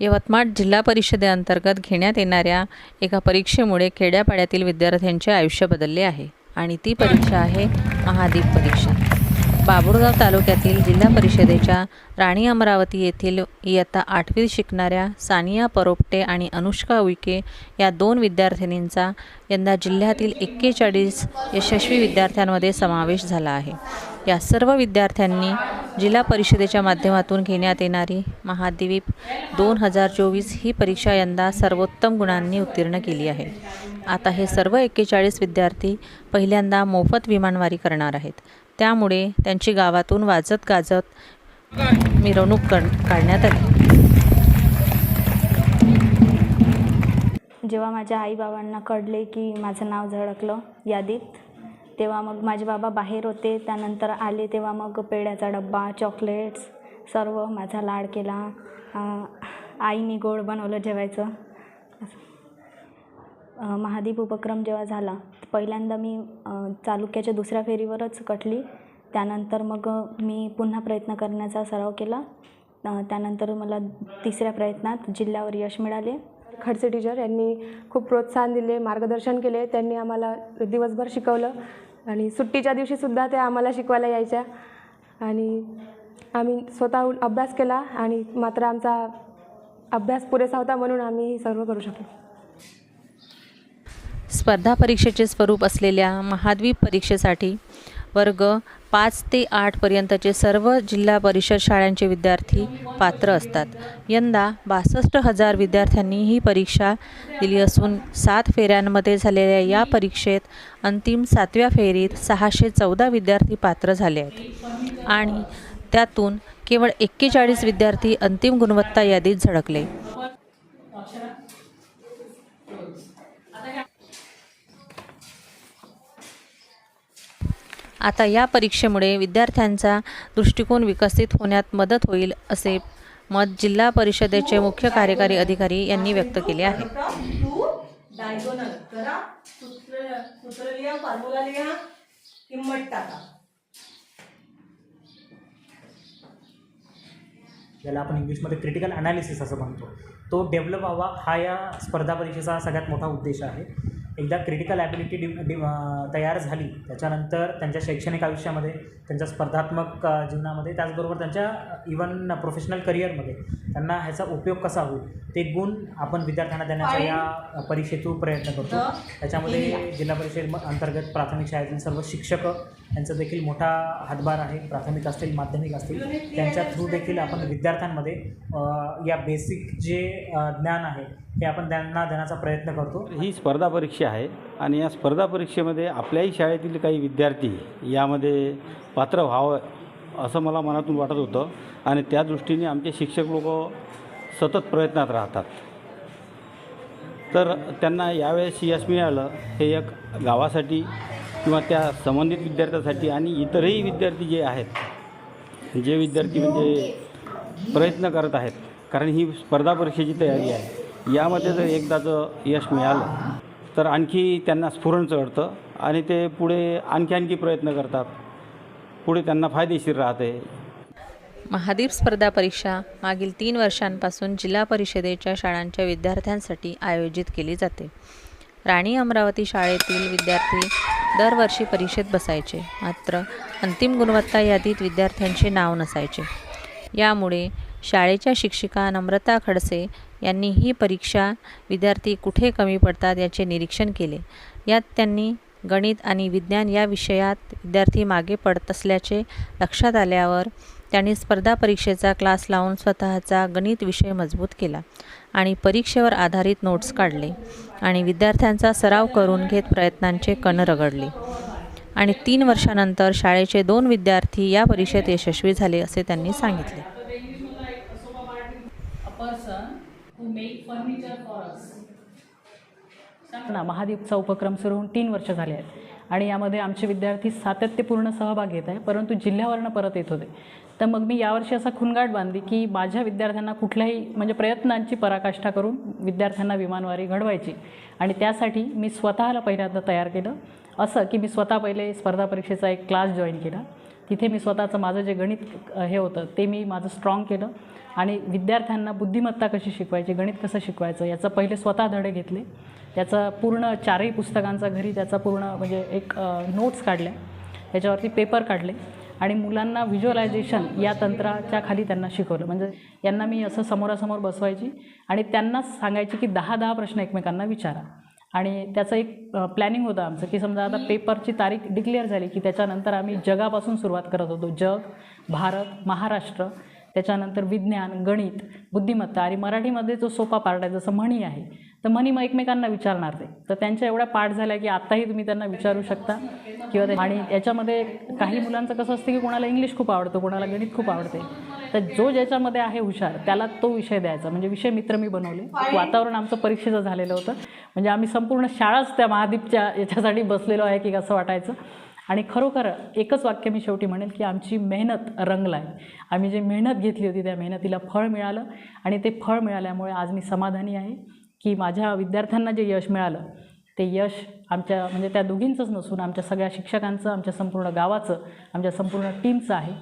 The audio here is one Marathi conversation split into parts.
यवतमाळ जिल्हा परिषदेअंतर्गत घेण्यात येणाऱ्या एका परीक्षेमुळे खेड्यापाड्यातील विद्यार्थ्यांचे आयुष्य बदलले आहे आणि ती परीक्षा आहे महादीप परीक्षा. बाबुळगाव तालुक्यातील जिल्हा परिषदेच्या राणी अमरावती येथील इयत्ता आठवीत शिकणाऱ्या सानिया परोपटे आणि अनुष्का उईके या दोन विद्यार्थिनींचा यंदा जिल्ह्यातील एक्केचाळीस यशस्वी विद्यार्थ्यांमध्ये समावेश झाला आहे. या सर्व विद्यार्थ्यांनी जिल्हा परिषदेच्या माध्यमातून घेण्यात येणारी महाद्वीप दोन हजार चोवीस ही परीक्षा यंदा सर्वोत्तम गुणांनी उत्तीर्ण केली आहे. आता हे सर्व एक्केचाळीस विद्यार्थी पहिल्यांदा मोफत विमानवारी करणार आहेत. त्यामुळे त्यांची गावातून वाजत गाजत मिरवणूक कर काढण्यात आली. जेव्हा माझ्या आईबाबांना कळले की माझं नाव झळकलं यादीत तेव्हा मग माझे बाबा बाहेर होते. त्यानंतर आले तेव्हा मग पेढ्याचा डब्बा चॉकलेट्स सर्व माझा लाड केला. आईने गोड बनवलं जेवायचं. महादीप उपक्रम जेव्हा झाला पहिल्यांदा मी चालुक्याच्या दुसऱ्या फेरीवरच कटली. त्यानंतर मग मी पुन्हा प्रयत्न करण्याचा सराव केला. त्यानंतर मला तिसऱ्या प्रयत्नात जिल्ह्यावर यश मिळाले. खडसे टीचर यांनी खूप प्रोत्साहन दिले मार्गदर्शन केले. त्यांनी आम्हाला दिवसभर शिकवलं. आणि सुट्टीच्या दिवशीसुद्धा त्या आम्हाला शिकवायला यायच्या. आणि आम्ही स्वतःहून अभ्यास केला आणि मात्र आमचा अभ्यास पुरेसा होता म्हणून आम्ही हे सर्व करू शकलो. स्पर्धा परीक्षेचे स्वरूप असलेल्या महाद्वीप परीक्षेसाठी वर्ग पाच ते आठपर्यंतचे सर्व जिल्हा परिषद शाळांचे विद्यार्थी पात्र असतात. यंदा बासष्ट हजार विद्यार्थ्यांनी ही परीक्षा दिली असून सात फेऱ्यांमध्ये झालेल्या या परीक्षेत अंतिम सातव्या फेरीत सहाशे चौदा विद्यार्थी पात्र झाले आहेत. आणि त्यातून केवळ एक्केचाळीस विद्यार्थी अंतिम गुणवत्ता यादीत झळकले. आता या परीक्षेमुळे विद्यार्थ्यांचा दृष्टिकोन विकसित होण्यात मदत होईल असे मत जिल्हा परिषदेचे मुख्य कार्यकारी अधिकारी यांनी व्यक्त केले आहे. ज्याला आपण इंग्लिशमध्ये क्रिटिकल ॲनालिसिस असं म्हणतो. तो डेव्हलप व्हावा हा या स्पर्धा परीक्षेचा सगळ्यात मोठा उद्देश आहे. एकदा क्रिटिकल ॲबिलिटी डि डि तयार झाली त्याच्यानंतर त्यांच्या शैक्षणिक आयुष्यामध्ये त्यांच्या स्पर्धात्मक जीवनामध्ये त्याचबरोबर त्यांच्या इवन प्रोफेशनल करिअरमध्ये त्यांना ह्याचा उपयोग कसा होईल? ते गुण आपण विद्यार्थ्यांना देण्याचा या परीक्षेतून प्रयत्न करतो. त्याच्यामध्ये जिल्हा परिषद अंतर्गत प्राथमिक शाळेतील सर्व शिक्षक यांचा देखील मोठा हातभार आहे. प्राथमिक असतील माध्यमिक असतील त्यांच्या थ्रू देखील आपण विद्यार्थ्यांमध्ये या बेसिक जे ज्ञान आहे हे आपण त्यांना देण्याचा प्रयत्न करतो. ही स्पर्धा परीक्षा आहे आणि या स्पर्धा परीक्षेमध्ये आपल्याही शाळेतील काही विद्यार्थी यामध्ये पात्र व्हावं असं मला मनातून वाटत होतं आणि त्या दृष्टीने आमचे शिक्षक लोक सतत प्रयत्नात राहतात. तर त्यांना यावेळेस यश मिळालं हे एक गावासाठी किंवा त्या संबंधित विद्यार्थ्यासाठी आणि इतरही विद्यार्थी जे आहेत जे विद्यार्थी म्हणजे प्रयत्न करत आहेत कारण ही स्पर्धा परीक्षेची तयारी आहे. यामध्ये जर एकदाचं यश मिळालं तर आणखी त्यांना स्फुरण चढतं आणि ते पुढे आणखी आणखी प्रयत्न करतात. पुढे त्यांना फायदेशीर राहते. महादीप स्पर्धा परीक्षा मागील तीन वर्षांपासून जिल्हा परिषदेच्या शाळांच्या विद्यार्थ्यांसाठी आयोजित केली जाते. राणी अमरावती शाळेतील विद्यार्थी दरवर्षी परीक्षेत बसायचे मात्र अंतिम गुणवत्ता यादीत विद्यार्थ्यांचे नाव नसायचे. यामुळे शाळेच्या शिक्षिका नम्रता खडसे यांनी ही परीक्षा विद्यार्थी कुठे कमी पडतात याचे निरीक्षण केले. यात त्यांनी गणित आणि विज्ञान या विषयात विद्यार्थी मागे पडत असल्याचे लक्षात आल्यावर त्यांनी स्पर्धा परीक्षेचा क्लास लावून स्वतःचा गणित विषय मजबूत केला आणि परीक्षेवर आधारित नोट्स काढले आणि विद्यार्थ्यांचा सराव करून घेत प्रयत्नांचे कण रगडले. आणि तीन वर्षानंतर शाळेचे दोन विद्यार्थी या परीक्षेत यशस्वी झाले असे त्यांनी सांगितले. ना महादीपचा उपक्रम सुरू होऊन तीन वर्ष झाले आहेत. आणि यामध्ये आमचे विद्यार्थी सातत्यपूर्ण सहभाग घेत आहे परंतु जिल्ह्यावरनं परत येत होते. तर मग मी यावर्षी असा खुणगाट बांधली की माझ्या विद्यार्थ्यांना कुठल्याही म्हणजे प्रयत्नांची पराकाष्ठा करून विद्यार्थ्यांना विमानवारी घडवायची. आणि त्यासाठी मी स्वतःला पहिल्यांदा तयार केलं. असं की मी स्वतः पहिले स्पर्धा परीक्षेचा एक क्लास जॉईन केला. तिथे मी स्वतःचं माझं जे गणित हे होतं ते मी माझं स्ट्रॉंग केलं. आणि विद्यार्थ्यांना बुद्धिमत्ता कशी शिकवायची गणित कसं शिकवायचं याचं पहिले स्वतः धडे घेतले. त्याचा पूर्ण चारही पुस्तकांचा घरी त्याचा पूर्ण म्हणजे एक नोट्स काढल्या त्याच्यावरती पेपर काढले. आणि मुलांना व्हिज्युअलायझेशन या तंत्राच्या खाली त्यांना शिकवलं. म्हणजे यांना मी असं समोरासमोर बसवायची आणि त्यांनाच सांगायची की दहा दहा प्रश्न एकमेकांना विचारा. आणि त्याचं एक प्लॅनिंग होतं आमचं की समजा आता पेपरची तारीख डिक्लेअर झाली की त्याच्यानंतर आम्ही जगापासून सुरुवात करत होतो. जग भारत महाराष्ट्र त्याच्यानंतर विज्ञान गणित बुद्धिमत्ता आणि मराठीमध्ये जो सोपा पार्ट आहे जसं म्हणी आहे तर म्हणी मग एकमेकांना विचारणार ते. तर त्यांच्या एवढ्या पाठ झाल्या की आत्ताही तुम्ही त्यांना विचारू शकता. किंवा ते आणि याच्यामध्ये काही मुलांचं कसं असतं की कोणाला इंग्लिश खूप आवडतं कोणाला गणित खूप आवडते. तर जो ज्याच्यामध्ये आहे हुशार त्याला तो विषय द्यायचा. म्हणजे विषय मित्र मी बनवले. वातावरण आमचं परीक्षेचं झालेलं होतं. म्हणजे आम्ही संपूर्ण शाळाच त्या महादीपच्या याच्यासाठी बसलेलो आहे की कसं वाटायचं. आणि खरोखर एकच वाक्य मी शेवटी म्हणेल की आमची मेहनत रंगला आहे आम्ही जी मेहनत घेतली होती त्या मेहनतीला फळ मिळालं आणि ते फळ मिळाल्यामुळे आज मी समाधानी आहे की माझ्या विद्यार्थ्यांना जे यश मिळालं ते यश आमच्या म्हणजे त्या दोघींचंच नसून आमच्या सगळ्या शिक्षकांचं आमच्या संपूर्ण गावाचं आमच्या संपूर्ण टीमचं आहे.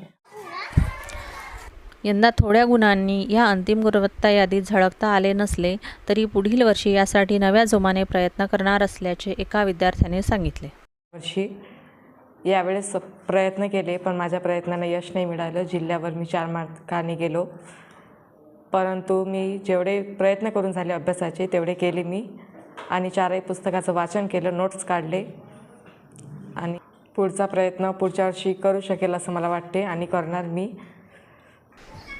यंदा थोड्या गुणांनी या अंतिम गुणवत्ता यादीत झळकता आले नसले तरी पुढील वर्षी यासाठी नव्या जोमाने प्रयत्न करणार असल्याचे एका विद्यार्थ्याने सांगितले. वर्षी यावेळेस प्रयत्न केले पण माझ्या प्रयत्नांना यश नाही मिळालं. जिल्ह्यावर मी चार मार्काने गेलो. परंतु मी जेवढे प्रयत्न करून झाले अभ्यासाचे तेवढे केले मी. आणि चारही पुस्तकाचं वाचन केलं नोट्स काढले. आणि पुढचा प्रयत्न पुढच्या वर्षी करू शकेल असं मला वाटते आणि करणार मी.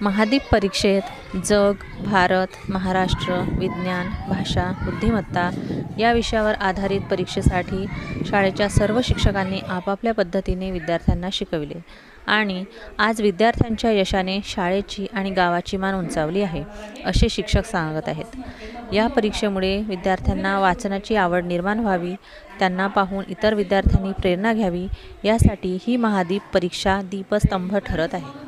महादीप परीक्षेत जग भारत महाराष्ट्र विज्ञान भाषा बुद्धिमत्ता या विषयावर आधारित परीक्षेसाठी शाळेच्या सर्व शिक्षकांनी आपापल्या पद्धतीने विद्यार्थ्यांना शिकविले. आणि आज विद्यार्थ्यांच्या यशाने शाळेची आणि गावाची मान उंचावली आहे असे शिक्षक सांगत आहेत. या परीक्षेमुळे विद्यार्थ्यांना वाचनाची आवड निर्माण व्हावी त्यांना पाहून इतर विद्यार्थ्यांनी प्रेरणा घ्यावी यासाठी ही महादीप परीक्षा दीपस्तंभ ठरत आहे.